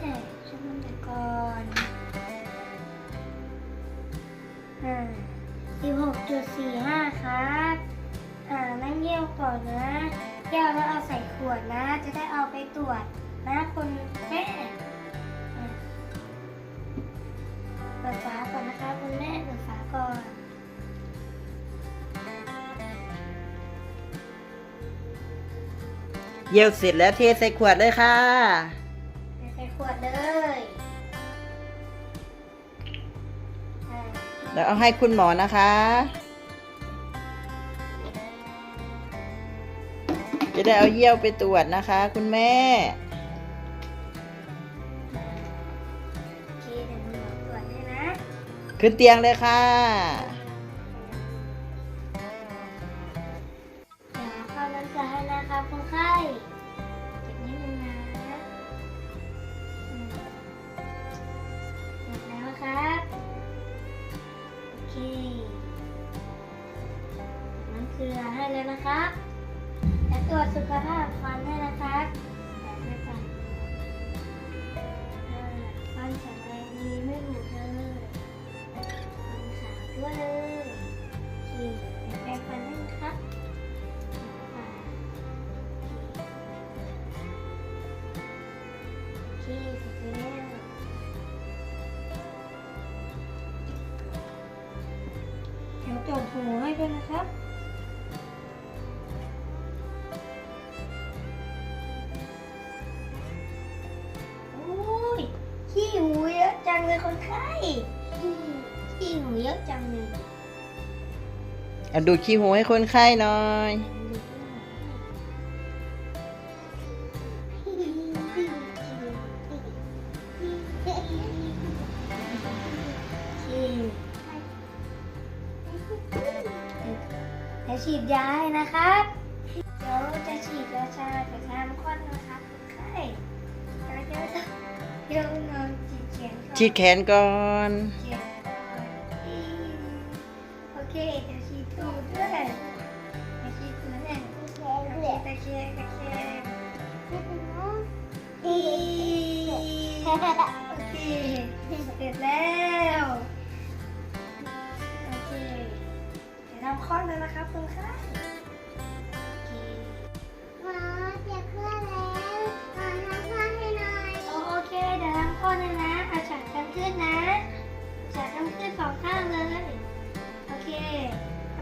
แม่ช่วยมันไปก่อนอ่าสิบหกจุดสี่ห้าครับ อ่านั่งเยี่ยวก่อนนะเยี่ยวแล้วเอาใส่ขวดนะ จะได้เอาไปตรวจนะคุณแม่อะเปิดฝาก่อนนะคะคุณแม่เปิดฝาก่อนเยี่ยวเสร็จแล้วเทใส่ขวดเลยค่ะ ขวดเลยอ่าแล้วเอาให้คุณหมอนะคะ จะได้เอาเยี่ยวไปตรวจนะคะ คุณแม่โอเคเดี๋ยวหนูตรวจให้นะขึ้นเตียงเลยค่ะเดี๋ยวเข้าน้ำใจให้นะครับคนไข้ เลยนะครับ และตรวจสุขภาพฟันให้นะครับฟันฉันแข็งแรงดีไม่หลุดเลยฟันขาวด้วยเลยโอเคเดี๋ยวแปรงฟันให้นะครับอ่าโอเคเสร็จแล้วเดี๋ยวตรวจหูให้ด้วยนะครับ งเลยคนไข้ขี้หูเยอะจังเลยเอาดูดขี้หูให้คนไข้หน่อย จะฉีดยาให้นะครับ เดี๋ยวจะฉีดยาชาแต่น้ำข้นนะครับคนไข้แล้วเดี๋ยวจะเดี๋ยวนอนฉีดเขียนก่อน ฉีดแขนก่อน โอเคเดี๋ยวฉีดตูดด้วยเดี๋ยวฉีดตูดเนี่ยตะเคียนตะเคียนอีโอเคเสร็จแล้วโอเคเดี๋ยวทำข้อแล้วนะครับคุณค่ะ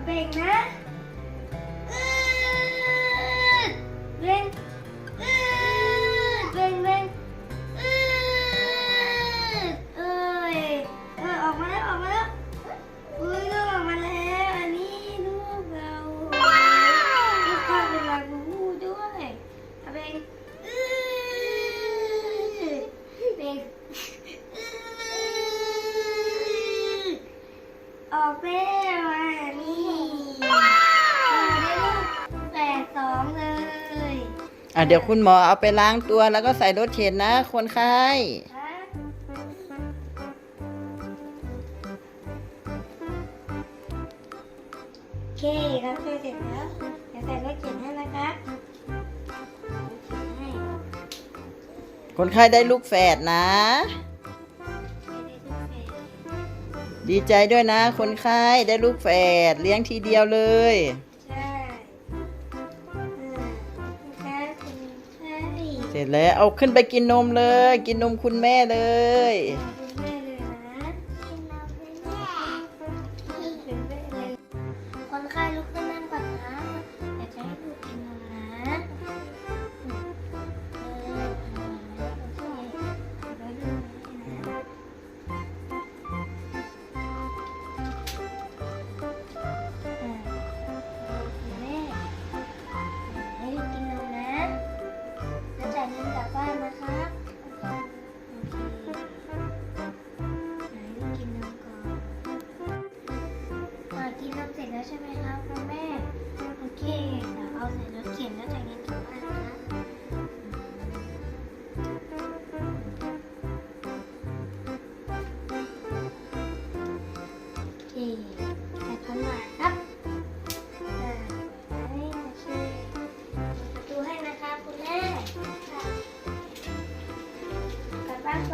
เอาเบ่งนะอืดเบ่งอืดเบ่งเบ่งอืดเอ้ยเออออกมาแล้วออกมาแล้วอุ้ยลูกออกมาแล้วอันนี้ลูกเราลูกข้าเป็นลาบูบูด้วยเอาเบ่งอืดเบ่งอืดออกแล้วอะนี่ อะเดี๋ยวคุณหมอเอาไปล้างตัวแล้วก็ใส่รถเข็นนะ คนไข้ครับโอเคครับเสร็จแล้วเดี๋ยวใส่รถเข็นให้นะครับรถเข็นให้คนไข้ได้ลูกแฝดนะไม่ได้ทุกเพจดีใจด้วยนะ คนไข้ได้ลูกแฝดเลี้ยงทีเดียวเลย เสร็จแล้วเอาขึ้นไปกินนมเลย กินนมคุณแม่เลย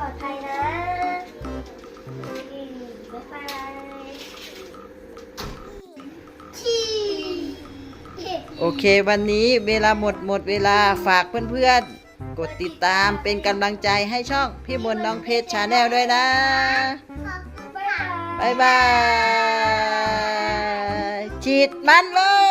ลอดภัยนะบ๊ายบายที่โอเค วันนี้เวลาหมดหมดเวลาฝากเพื่อนๆ กดติดตามเป็นกำลังใจให้ช่องพี่มนต์น้องเพชรชาแนลด้วยนะ ขอบคุณบ๊ายค่ะบายบายบายฉีดมันเลย